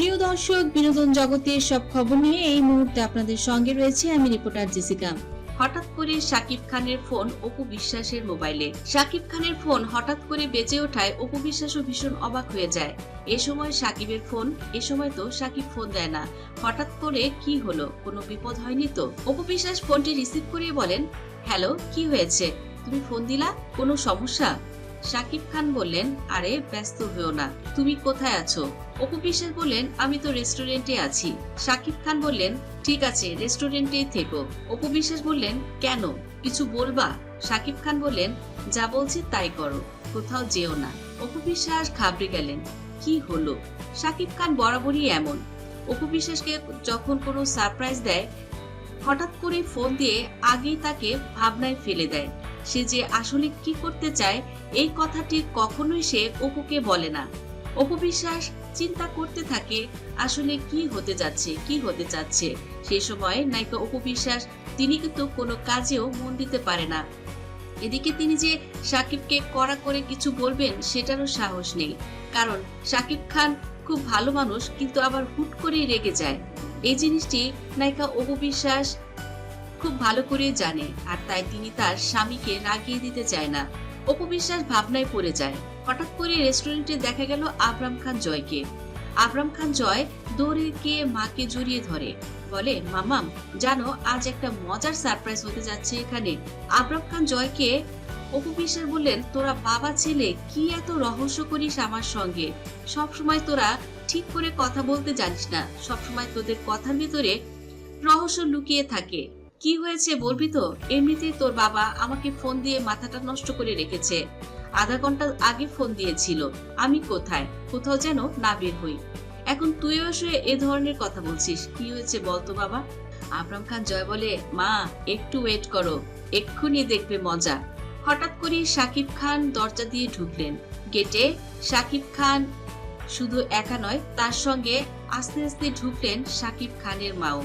প্রিয় দর্শক, বিনোদন জগতের সব খবর নিয়ে এই মুহূর্তে আপনাদের সঙ্গে রয়েছে আমি রিপোর্টার জেসিকা। হঠাৎ করে শাকিব খানের ফোন অপু বিশ্বাসের মোবাইলে। শাকিব খানের ফোন হঠাৎ করে বেজে ওঠায় অপু বিশ্বাসও ভীষণ অবাক হয়ে যায়। এ সময় শাকিবের ফোন, এ সময় তো শাকিব ফোন দেয় না। হঠাৎ করে কি হলো? কোনো বিপদ হয়নি তো? অপু বিশ্বাস ফোনটি রিসিভ করিয়ে বলেন, হ্যালো, কি হয়েছে? তুমি ফোন দিলা? কোনো সমস্যা? শাকিব খান বললেন, আরে, ব্যস্ত হয়েও না। তুমি কোথায় আছো? অপু বিশ্বাস বললেন, আমি তো রেস্টুরেন্টে আছি। শাকিব খান বললেন, ঠিক আছে, রেস্টুরেন্টেই থেকো। অপু বিশ্বাস বললেন, কেন? কিছু বলবা? শাকিব খান বললেন, যা বলছি তাই করো, কোথাও যেও না। অপু বিশ্বাস ঘাবড়ে গেলেন, কি হলো? শাকিব খান বরাবরই এমন। অপু বিশ্বাসকে যখন কোনো সারপ্রাইজ দেয়, হঠাৎ করে ফোন দিয়ে আগেই তাকে ভাবনায় ফেলে দেয়। সে যে আসলে কি করতে চায়, এই কথাটি কখনোই সে অপুকে বলে না। অপু বিশ্বাস চিন্তা করতে থাকে, আসলে কি হতে যাচ্ছে, কি হতে যাচ্ছে সেই সময় নায়িকা অপু বিশ্বাস তিনি কিন্তু কোনো কাজেও মন দিতে পারে না। এদিকে তিনি যে সাকিবকে কড়া করে কিছু বলবেন, সেটারও সাহস নেই। কারণ সাকিব খান খুব ভালো মানুষ, কিন্তু আবার হুট করেই রেগে যায়। এই জিনিসটি নায়িকা অপু বিশ্বাস খুব ভালো করে জানে, আর তাই তিনি তার স্বামীকে রাগিয়ে দিতে চায় না। অপবিশ্বাস ভাবনায় পড়ে যায়। হঠাৎ করে রেস্টুরেন্টে দেখা গেল আবরাম খান জয়কে। আবরাম খান জয় দৌড়ে গিয়ে মাকে জড়িয়ে ধরে। বলে, মামাম, জানো, আজ একটা মজার সারপ্রাইজ হতে যাচ্ছে এখানে। আবরাম খান জয়কে অপু বিশ্বাস বললেন, তোরা বাবা ছেলে, কি এত রহস্য করিস আমার সঙ্গে? সব সময় তোরা ঠিক করে কথা বলতে জানিস না। সব সময় তোদের কথার ভিতরে রহস্য লুকিয়ে থাকে। কি হয়েছে বলবি তো? এমনিতেই তোর বাবা আমাকে ফোন দিয়ে মাথাটা নষ্ট করে রেখেছে। আধা ঘণ্টা আগে ফোন দিয়েছিল, আমি কোথায়? কোথাও যেন না বের হই। এখন তুইও এসে এ ধরনের কথা বলছিস। কি হয়েছে বলতো বাবা। আবরাম খান জয় বলে, মা, একটু ওয়েট করো, এক্ষুনি দেখবে মজা। হঠাৎ করে সাকিব খান দরজা দিয়ে ঢুকলেন। গেটে সাকিব খান শুধু একা নয়, তার সঙ্গে আস্তে আস্তে ঢুকলেন সাকিব খানের মাও।